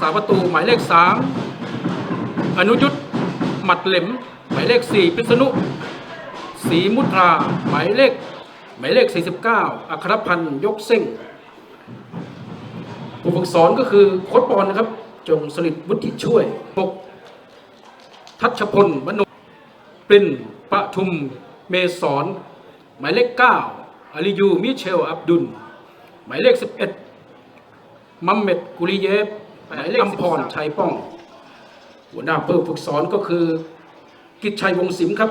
สาประตู หมายเลขสามอนุยุทธหมัดเหล็ม หมายเลขสี่พิษณุศรีมุตรา หมายเลข หมายเลข 49 อัครพันธ์ยกเส้งผู้ฝึกสอนก็คือโค้ชบอลนะครับ จงสลิดวุฒิช่วยปกทัชพลมโนปรินปะทุมเมศรหมายเลข 9อาลิยูมิเชล อับดุล หมายเลข 11 มัมเม็ดกุลิเยฟ หมายเลขอัมพรชัยป้อง หัวหน้าเพิ่มฝึกสอนก็คือ กิจชัยวงศิมครับ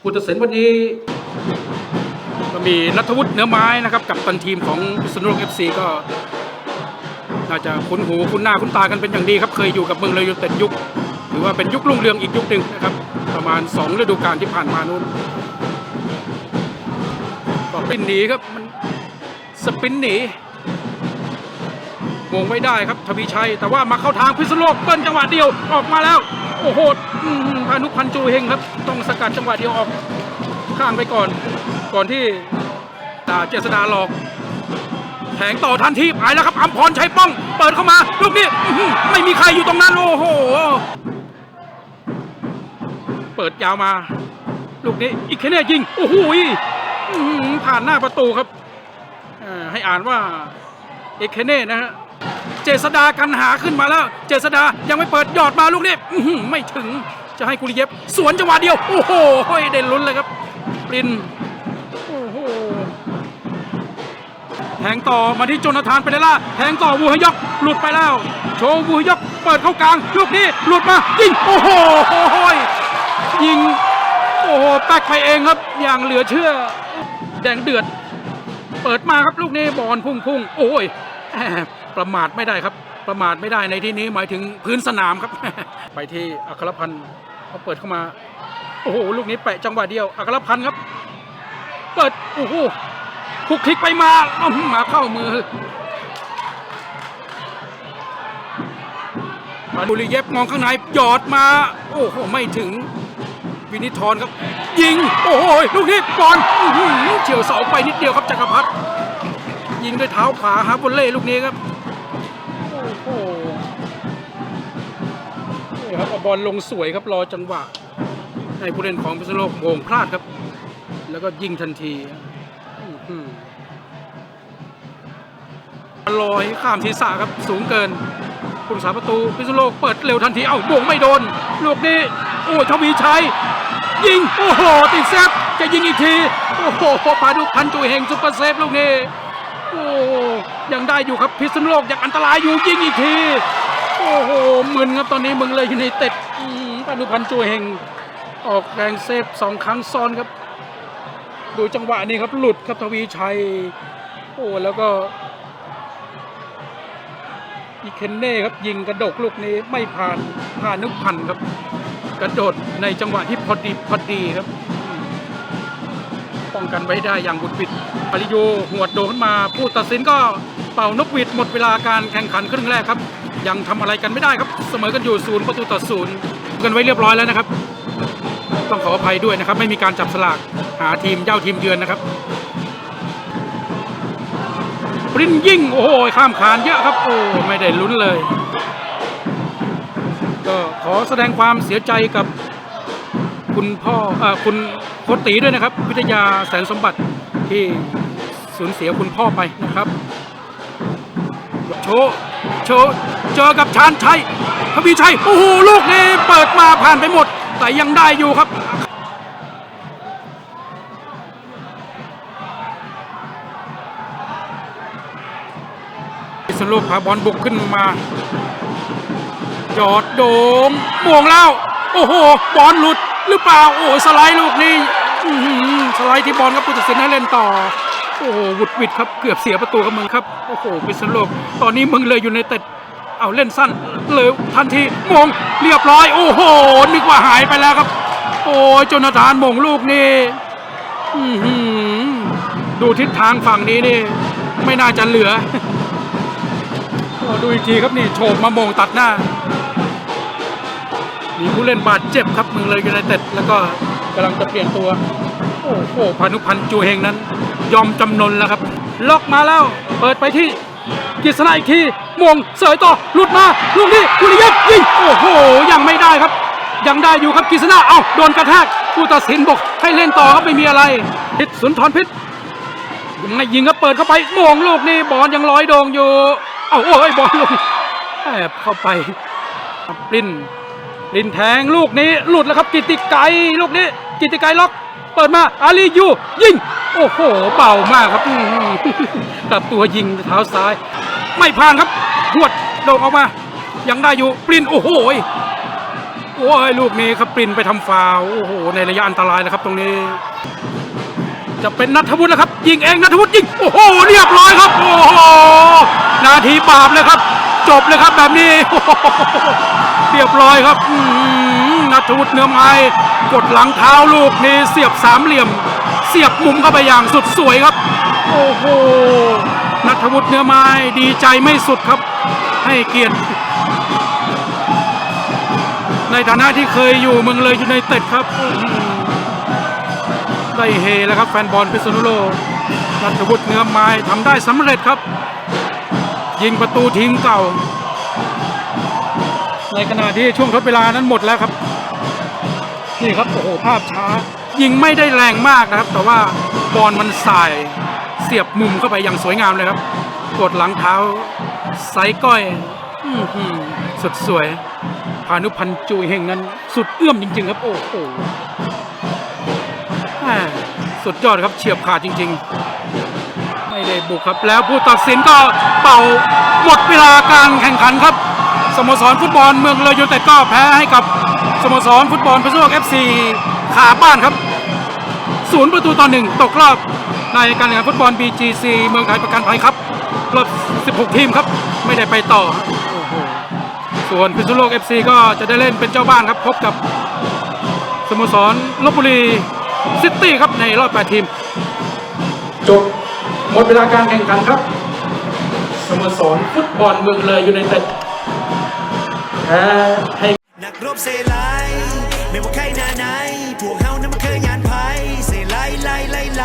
ผู้ตัดสินวันนี้ ก็มีนัทวุฒิเนื้อไม้นะครับ กับตันทีมของพิษณุโลกเอฟซีก็ น่าจะคุ้นหูคุ้นหน้าคุ้นตากันเป็นอย่างดีครับ เคยอยู่กับเมืองเลยยูไนเต็ดยุคถือว่าเป็นยุครุ่งเรืองอีกยุคหนึ่งนะครับ ประมาณ 2 ฤดูกาลที่ผ่านมานู้นก็ปรินหนีครับมันสปรินหนี วงไม่ได้ครับทวีชัย แต่ว่ามาเข้าทางพิษณุโลกเบิ้ลจังหวะเดียวออกมาแล้ว โอ้โหพานุพันธ์จูเฮงครับ ต้องสกัดจังหวะเดียวออกข้างไปก่อน ก่อนที่ดาเจษดาหลอกแผงต่อทันทีหายแล้วครับอัมพรชัยป้อง เปิดเข้ามา ลูกนี้ไม่มีใครอยู่ตรงนั้น โอ้โห เปิดยาวมา ลูกนี้อีกแค่นี้ยิง โอ้โหยผ่านหน้าประตูครับให้อ่านว่าเอกเคเน่นะฮะ เจษดากันหาขึ้นมาแล้ว เจษดายังไม่เปิดยอดมาลูกนี้ไม่ถึงจะให้กุลิเย็บสวนจังหวะเดียว โอ้โหเด่นลุ้นเลยครับปรินโอ้โหแทงต่อมาที่โจนาธานเปเรล่าแทงต่อวูฮยกหลุดไปแล้ว โชว์วูฮยกเปิดเข้ากลางลูกนี้หลุดมายิงโอ้โหยิงโอ้โหแป๊กไปเองครับ อย่างเหลือเชื่อ แดงเดือด เปิดมาครับลูกนี้บอลพุ่งพุ่งโอ้ยแหม ประมาทไม่ได้ครับ ประมาทไม่ได้ในที่นี้หมายถึงพื้นสนามครับ ไปที่อัครพันธ์เขาเปิดเข้ามา โอ้โหลูกนี้แปะจังหวะเดียวอัครพันธ์ครับ เปิดโอ้โหคุกคลิกไปมาอ้อหือมาเข้ามือมาดูลีเย็บมองข้างในหยอดมา โอ้โหไม่ถึงวินิทรครับ ยิง โอ้โหลูกนี้บอลเฉียวเสาไปนิดเดียวครับจักรพัฒน์ยิงด้วยเท้าขวาฮาร์บอลเล่ลูกนี้ครับ โอ้โหนี่ครับเอาบอลลงสวยครับรอจังหวะ ให้ผู้เล่นของพิษณุโลกโงพลาดครับ แล้วก็ยิงทันทีอื้อหือลอยข้ามศีรษะครับสูงเกินผู้รักษาประตูพิษณุโลกเปิดเร็วทันที เอ้าบ่งไม่โดน ลูกนี้ โอ้ทวีชัยยิง โอ้โห ติดเซฟจะยิงอีกที โอ้โหปาดุพันจุยเฮงซุปเปอร์เซฟลูกนี้ อ้ยังได้อยู่ครับพิษณุโลกยังอันตรายอยู่ยิงอีกที โอ้โหมึนครับตอนนี้มึงเลยอยู่ในเต็ดอื้อหือปาดุพันธ์จุยเฮงออกแรงเซฟสองครั้งซ้อนครับ ดูจังหวะนี้ครับหลุดครับทวีชัย โอ้แล้วก็อีเคนเน่ครับยิงกระดกลูกนี้ไม่ผ่านผ่านนึกพันครับ กระโดดในจังหวะที่พอดีพอดีครับ ป้องกันไว้ได้อย่างบุดบิด อาริโยหัวดโดขึ้นมาผู้ตัดสินก็เป่านกหวีดหมดเวลาการแข่งขันครึ่งแรกครับ ยังทำอะไรกันไม่ได้ครับ เสมอกันอยู่ศูนย์ประตูต่อศูนย์กันไว้เรียบร้อยแล้วนะครับ ต้องขออภัยด้วยนะครับ ไม่มีการจับสลากหาทีมเย้าทีมเยือนนะครับปรินยิ่งโอ้โหข้ามขานเยอะครับโอ้ไม่ได้ลุ้นเลย ก็ขอแสดงความเสียใจกับคุณพ่อเออคุณโคตีด้วยนะครับ วิทยาแสนสมบัติ ที่สูญเสียคุณพ่อไปนะครับโชว์โชว์เจอกับชานชัยทวีชัยโอ้โหลูกนี้เปิดมาผ่านไปหมด แต่ยังได้อยู่ครับพิษณุโลกพาบอลบุกขึ้นมา จอดโดมบ่วงแล้ว โอ้โห บอลหลุดหรือเปล่า โอ้สไลด์ลูกนี้อื สไลด์ที่บอลครับผู้ตัดสินให้เล่นต่อ โอ้โหหวุดหวิดครับเกือบเสียประตูกับมึงครับ โอ้โหพิษณุโลกตอนนี้มึงเลยอยู่ในเต็ดเอาเล่นสั้นเลยทันทีมงเรียบร้อย โอ้โห นึกว่าหายไปแล้วครับ โอ้ยจนาธานมงลูกนี้อื้อหือดูทิศทางฝั่งนี้นี่ ไม่น่าจะเหลือดูอีกทีครับนี่โฉบมามงตัดหน้า มีผู้เล่นบาดเจ็บครับมืองเลยอยูไนเต็ดแล้วก็กำลังจะเปลี่ยนตัว โอ้โหพานุพันธ์จูเฮงนั้น ยอมจำนนแล้วครับ ล็อกมาแล้ว เปิดไปที่กฤษณะอีกทีมงเสยต่อหลุดมาลูกนี้กุลิยฟยิงโอ้โห ยังไม่ได้ครับ ยังได้อยู่ครับกฤษณะเอ้าโดนกระแทกผู้ตัดสินบอกให้เล่นต่อครับไม่มีอะไรพิษสุนทรพิษยังไม่ยิงก็เปิดเข้าไปมงลูกนี้บอลยังลอยโด่งอยู่ เอ้าโอ้ยบอลลูกแอบเข้าไปปรินปรินแทงลูกนี้หลุดแล้วครับกิติไกรลูกนี้กิติไกรล็อก เปิดมาอาลียูยิง โอ้โห เบามากครับกับตัวยิงเท้าซ้าย ไม่ผ่านครับหวดโด่งออกมา ยังได้อยู่ปรินโอ้โหโอ้ยลูกนี้ครับปรินไปทำฟาวโอ้โห ในระยะอันตรายนะครับตรงนี้ จะเป็นนัทวุฒิแล้วครับ ยิงเองนัทวุฒิยิงโอ้โหเรียบร้อยครับ โอ้โหนาทีบาปเลยครับ จบเลยครับแบบนี้เรียบร้อยครับอื นัทวุฒิเนื้อไม้กดหลังเท้าลูกนี้เสียบสามเหลี่ยม เสียบมุมเข้าไปอย่างสุดสวยครับ โอ้โหนัทวุฒิเนื้อไม้ดีใจไม่สุดครับ ให้เกียรติ ในฐานะที่เคยอยู่เมืองเลยอยู่ในเต็ดครับได้เฮแล้วครับแฟนบอลพิษณุโลกนัทวุฒิเนื้อไม้ทำได้สำเร็จครับ ยิงประตูทิ้งเก่า ในขณะที่ช่วงทดเวลานั้นหมดแล้วครับ นี่ครับโอ้โหภาพช้า ยิงไม่ได้แรงมากนะครับ แต่ว่าบอลมันสายเสียบมุมเข้าไปอย่างสวยงามเลยครับ กดหลังเท้าไซก้อยอื้อหือสุดสวยพานุพันธ์จุยเฮงนั้น สุดเอื้อมจริง ๆ ครับ โอ้โหสุดยอดครับเฉียบขาดจริง ๆ ไม่ได้บุกครับแล้วผู้ตัดสินก็เป่าหมดเวลาการแข่งขันครับสโมสรฟุตบอลเมืองเลยยูเต็ดก็แพ้ให้กับ โมสรฟุตบอลพิษณุโลกเอฟซีขาบ้านครับศูนย์ประตูต่อหนึ่งตกรอบในการแข่งขันฟุตบอล BGC เมืองไทยประกันภัยครับรอบ 16 ทีมครับ ไม่ได้ไปต่อ ส่วนพิษณุโลก FC ก็จะได้เล่นเป็นเจ้าบ้านครับ พบกับสโมสรลบบุรีซิตี้ครับในรอบ 8 ทีม จบหมดเวลาการแข่งขันครับ สโมสรฟุตบอลเมืองเลยยูไนเต็ดแพ้ให้ รบเซไลไม่ว่าใครหน้าไหน พวกเฮานั้นมันเคยงานไพ่เซไลไลไลไล